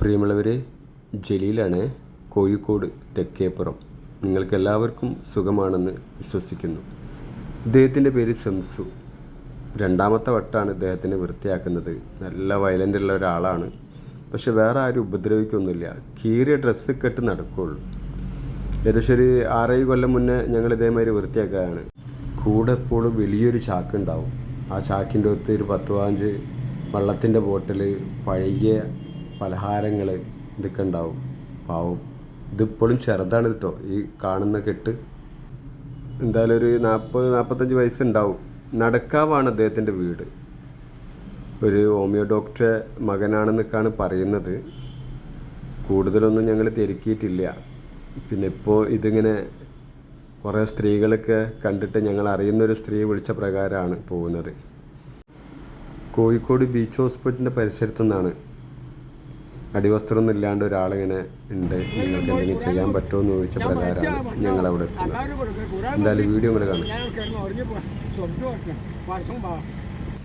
പ്രിയമുള്ളവരെ ജലീലാണ് കോഴിക്കോട് തെക്കേപ്പുറം. നിങ്ങൾക്കെല്ലാവർക്കും സുഖമാണെന്ന് വിശ്വസിക്കുന്നു. ഇദ്ദേഹത്തിന്റെ പേര് സംസു രണ്ടാമത്തെ വട്ടാണ് ഇദ്ദേഹത്തിനെ വൃത്തിയാക്കുന്നത്. നല്ല വയലന്റ് ഉള്ള ഒരാളാണ്. പക്ഷെ വേറെ ആരും ഉപദ്രവിക്കൊന്നുമില്ല. കീറിയ ഡ്രസ്സ് കെട്ട് നടക്കുകയുള്ളൂ ഏകദേശം ഒരു ആറേഴ് കൊല്ലം മുന്നേ ഞങ്ങൾ ഇതേമാതിരി വൃത്തിയാക്കുകയാണ്. കൂടെ എപ്പോഴും വലിയൊരു ചാക്ക് ഉണ്ടാവും. ആ ചാക്കിന്റെ ഒത്ത് ഒരു പത്ത് പതിനഞ്ച് വെള്ളത്തിന്റെ ബോട്ടിൽ പഴകിയ പലഹാരങ്ങൾ ഇതൊക്കെ ഉണ്ടാവും. പാവം. ഇതിപ്പോഴും ചെറുതാണ് കേട്ടോ ഈ കാണുന്ന കെട്ട് എന്തായാലും ഒരു നാൽപ്പത് നാൽപ്പത്തഞ്ച് വയസ്സുണ്ടാവും. നടക്കാവാണ് അദ്ദേഹത്തിന്റെ വീട്. ഒരു ഹോമിയോ ഡോക്ടറെ മകനാണെന്നൊക്കെയാണ് പറയുന്നത്. കൂടുതലൊന്നും ഞങ്ങൾ തിരക്കിയിട്ടില്ല. പിന്നെ ഇപ്പോൾ ഇതിങ്ങനെ കുറേ സ്ത്രീകളൊക്കെ കണ്ടിട്ട് ഞങ്ങൾ അറിയുന്നൊരു സ്ത്രീ വിളിച്ച പ്രകാരമാണ് പോകുന്നത്. കോഴിക്കോട് ബീച്ച് ഹോസ്പിറ്റലിന്റെ പരിസരത്തു നിന്നാണ് അടിവസ്ത്രമൊന്നും ഇല്ലാണ്ട് ഒരാളിങ്ങനെ ഉണ്ട്. നിങ്ങൾക്ക് എന്തെങ്കിലും ചെയ്യാൻ പറ്റുമോ എന്ന് ചോദിച്ച പ്രകാരമാണ് ഞങ്ങൾ അവിടെ എത്തുന്നത്. എന്തായാലും വീഡിയോ ഇങ്ങനെ കാണും.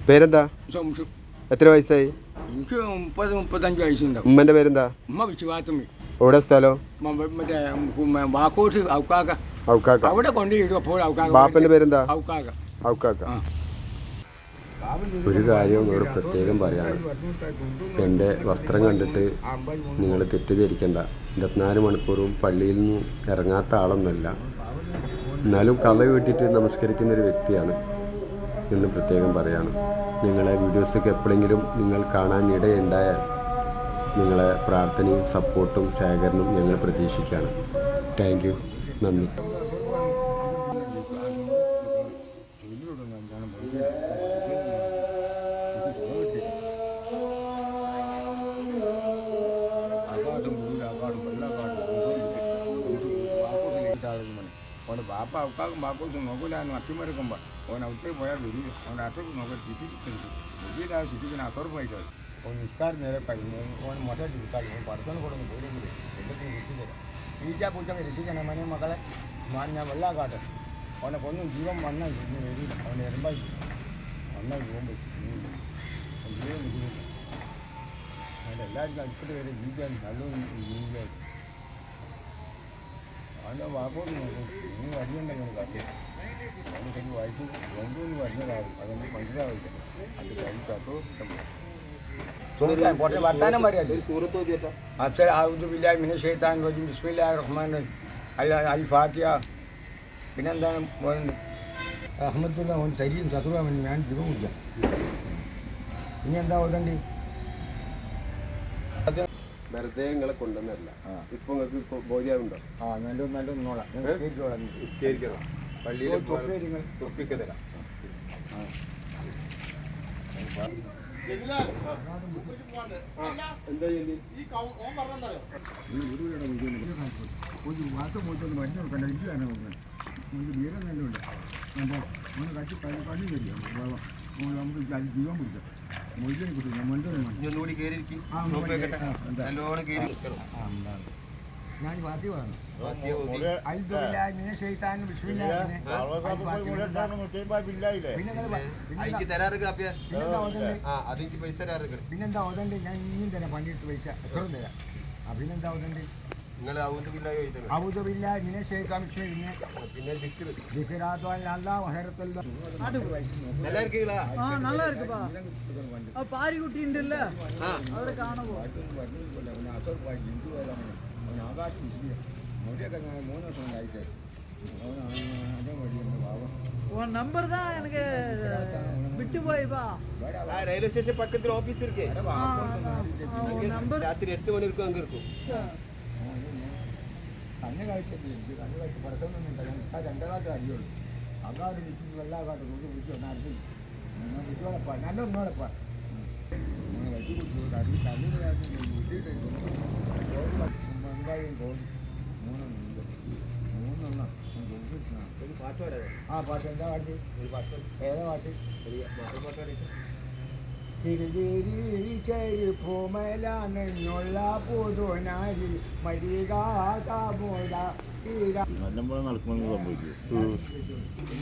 പേരെന്താ? എത്ര വയസ്സായി? ഉമ്മന്റെ പേരെന്താ? എവിടെ സ്ഥലം? ബാപ്പന്റെ അവിടെ ബാപ്പന്റെ പേരെന്താ? ഔക്കാക്ക. ഒരു കാര്യം ഇവിടെ പ്രത്യേകം പറയാണ്. എന്റെ വസ്ത്രം കണ്ടിട്ട് നിങ്ങൾ തെറ്റിദ്ധരിക്കേണ്ട. ഇരുപത്തിനാല് മണിക്കൂറും പള്ളിയിൽ നിന്നും ഇറങ്ങാത്ത ആളൊന്നുമല്ല. എന്നാലും കഥ വീട്ടിട്ട് നമസ്കരിക്കുന്ന ഒരു വ്യക്തിയാണ് എന്ന് പ്രത്യേകം പറയാണ്. നിങ്ങളെ വീഡിയോസൊക്കെ എപ്പോഴെങ്കിലും നിങ്ങൾ കാണാൻ ഇടയുണ്ടായാൽ നിങ്ങളെ പ്രാർത്ഥനയും സപ്പോർട്ടും സഹകരണവും ഞങ്ങൾ പ്രതീക്ഷിക്കുകയാണ്. താങ്ക് നന്ദി. അവക്കാക്കും ബാപ്പക്കും നോക്കൂല അട്ടിമറിക്കുമ്പോൾ ഓൻ അവിടെ പോയാൽ വരില്ല ഓന്റെ അസുഖം നോക്കാൻ ചിറ്റിക്കുന്നു വലിയ ചിറ്റിക്കുന്ന അസുറപ്പായിട്ട് ഓൻ നിൽക്കാറ് നേരെ കഴിഞ്ഞു ഓൻ മൊട്ടയിട്ട് നിൽക്കാറ് ഓൻ പഠിത്തം കൊടുന്ന് പോയില്ലെങ്കിൽ എന്തൊക്കെ തരാം ഈച്ച പൂച്ചൊക്കെ രക്ഷിക്കണം മനെ മക്കളെ മാൻ ഞാൻ വെള്ള കാട്ടെ ഓനെ കൊന്നും ജീവൻ വന്നാൽ വരില്ല അവനെ എരമ്പായി വന്നാൽ ജീവൻ ജീവൻ ബുദ്ധിമുട്ട് അവന്റെ എല്ലാവർക്കും അടുത്തിട്ട് വരെ ജീവിക്കാൻ നല്ലോണം ജീവിക്കാൻ അവന്റെ വാക്കോട്ട് നോക്കും. നീ വരുന്നുണ്ടെങ്കിൽ കാത്തി അവന് ശരി വായിച്ചു. കൊണ്ടുവന്ന് വരുന്നതാവും അതൊന്നും മനസ്സിലാവില്ല. അത് കഴിക്കാത്തോ വർത്താനം പറയല്ലേ അച്ഛൻ ബില്ലാഹി മിന ഷെയ്ത്താൻ റജീം. ബിസ്മില്ലാഹി റഹ്മാൻ അൽ അൽ ഫാത്തിഹ. പിന്നെന്താണ് അഹമ്മദ് ഓൻ ശരീരം ശത്രുവാൻ ഞാൻ ജീവമില്ല ഇനി എന്താ ഓതണ്ടി വെറുതെ നിങ്ങളെ കൊണ്ടുവന്നല്ല ഇപ്പൊ നിങ്ങൾക്ക് ബോധ്യാവുണ്ടോ ആ നല്ല നല്ല നോളാം നിസ്കരിക്കണം. പള്ളിയിൽ തൊപ്പി നിങ്ങൾ. തൊപ്പിക്ക് തരാം. എന്താ ചെയ്യണ്ടേ ഒരു വാർത്ത പോയിട്ടൊന്ന് മരുന്ന് കൊടുക്കണ്ട. ഇഞ്ചിയാണ് നോക്കുന്നത് നമുക്ക് വീരം തന്നെ ഉണ്ട് അപ്പോൾ ഒന്ന് കട്ടി പണി തരിക. നമുക്ക് ജീവൻ പിടിക്കാം. ഒന്നുകൂടി കയറിയിരിക്കും? നല്ലോണം കയറി ഞാൻ പറഞ്ഞു തരാറുകൾ അപ്പിയ പൈസ തരാറുകൾ പിന്നെന്താ ഓതണ്ട്? ഞാൻ ഇനിയും തരാം. പണിയിട്ട് പൈസ. എത്ര തരാം? ആ പിന്നെന്താ ഓതണ്ട്? നിങ്ങൾ ഔദ്യോഗികമായി എഴുതണം ഔദബില്ല മിനെ ഷെയ്ത്താൻ പിന്നെ പിന്നെ ദിക്റ് ദിക്കറാത്തോൽ അല്ലാ വഹരത്തുള്ള நல்லா இருக்கீங்களா ஆ நல்லா இருக்குப்பா அப்ப பாரி குட்டி உண்டுல்ல ஆ அவரை காணவும் உன் நம்பர் தான் எனக்கு விட்டு போய்ப்பா ஆ, ரயில்வே ஸ்டேஷன் பக்கத்துல ஆபீஸ் இருக்கு ஆ, ஆ, ஆ, உன் நம்பர் ராத்திரி எட்டு மணி இருக்கும் அங்க இருக்கும் കണ്ണ് കാഴ്ചയില്ല കണ്ണ് കാഴ്ച പുറത്തൊന്നും രണ്ടേ രണ്ടാമത്തെ അറിയുള്ളൂ അതാണ് വിളിച്ചു എല്ലാ കാട്ടും കൊണ്ട് വിളിച്ചു നടത്തി വിളിച്ചോളപ്പാ നല്ല ഒന്നോളപ്പാ വെട്ടി കുടിച്ചു കണ്ണി കണ്ണിന് എന്തായാലും തോന്നി. മൂന്നെണ്ണം മൂന്നെണ്ണം. ഒരു പാട്ട് പാടാ ആ പാട്ട്. എന്താ പാട്ട്? ഒരു പാട്ട്. ഏതാ പാട്ട്? ഒരു പാട്ട് പാട്ട് തിരുവേരി ചെരുപ്പുമലെന്നുള്ള പുതുനാരി മരികാതമുട നല്ലപോലെ സംഭവിക്കും. ഈ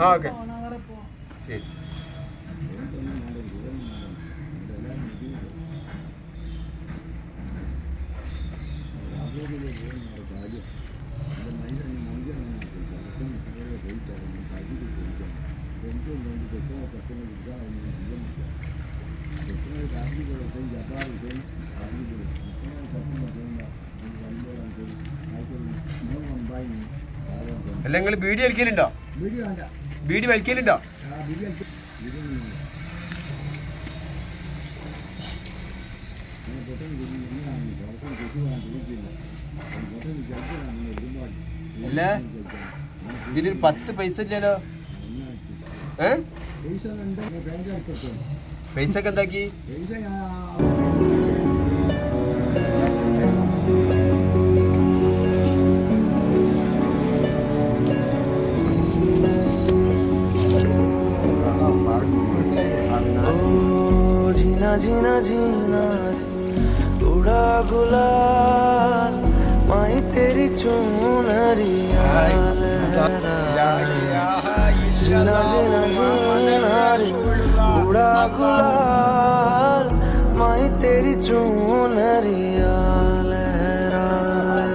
ആ ഓക്കെ. ഓണാവറെ പോ ശരി അല്ല നിങ്ങൾ ബീഡി വലിക്കലുണ്ടോ? ബീഡി വലിക്കലുണ്ടോ? അല്ല ഇതിനൊരു പത്ത് പൈസ ഇല്ലല്ലോ. ഏ? പൈസ ഒക്കെ എന്താക്കി? तेरी चुनरिया लहराए जीना जीना जीना रे उड़ा गुलाल माई तेरी चुनरिया लहराए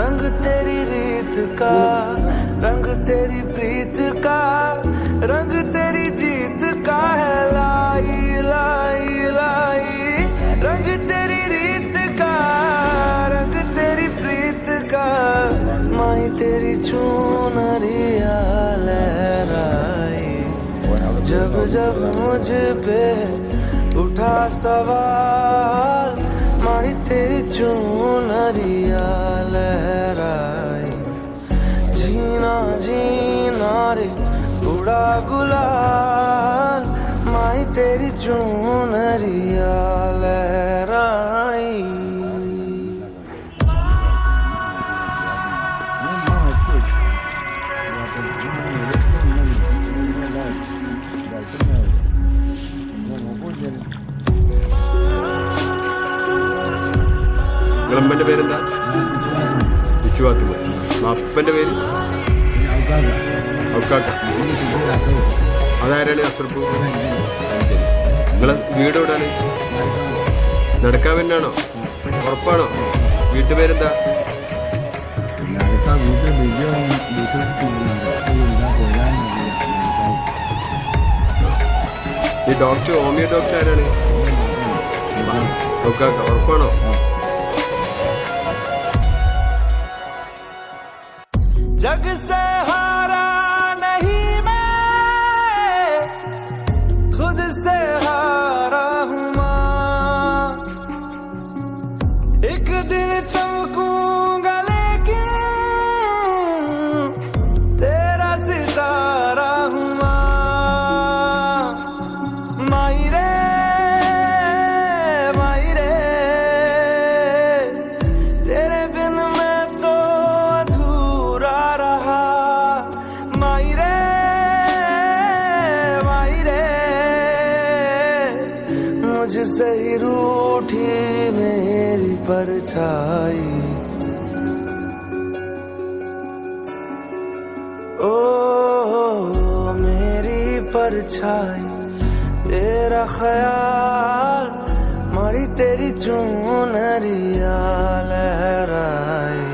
रंग तेरी रीत का रंग तेरी प्रीत का तेरी चूनरिया लहराई जब जब मुझ पे उठा सवाल मारी तेरी चूनरिया लहराई जीना जीना रे उड़ा गुलाल माई तेरी चूनरिया ഇച്ചുവാത്തുമ അപ്പന്റെ പേര്? ഔക്കാക്ക. അതാരാണ് അസർപ്പ് നിങ്ങളെ വീട് എവിടെയാണ് നടക്കാൻ വേണ്ടിയാണോ? ഉറപ്പാണോ? വീട്ടുപേരെന്താ ഈ ഡോക്ടർ ഹോമിയോ ഡോക്ടർ ആരാണ്? ഉറപ്പാണോ? जग से परछाई ओ मेरी परछाई तेरा ख्याल मारी तेरी चूनरिया लहराए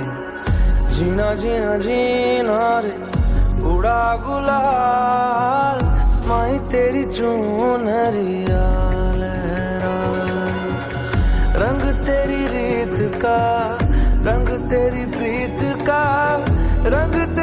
जीना जीना जीना रे उड़ा गुलाल माई तेरी चूनरिया लहराए रंग तेरी प्रीत का रंग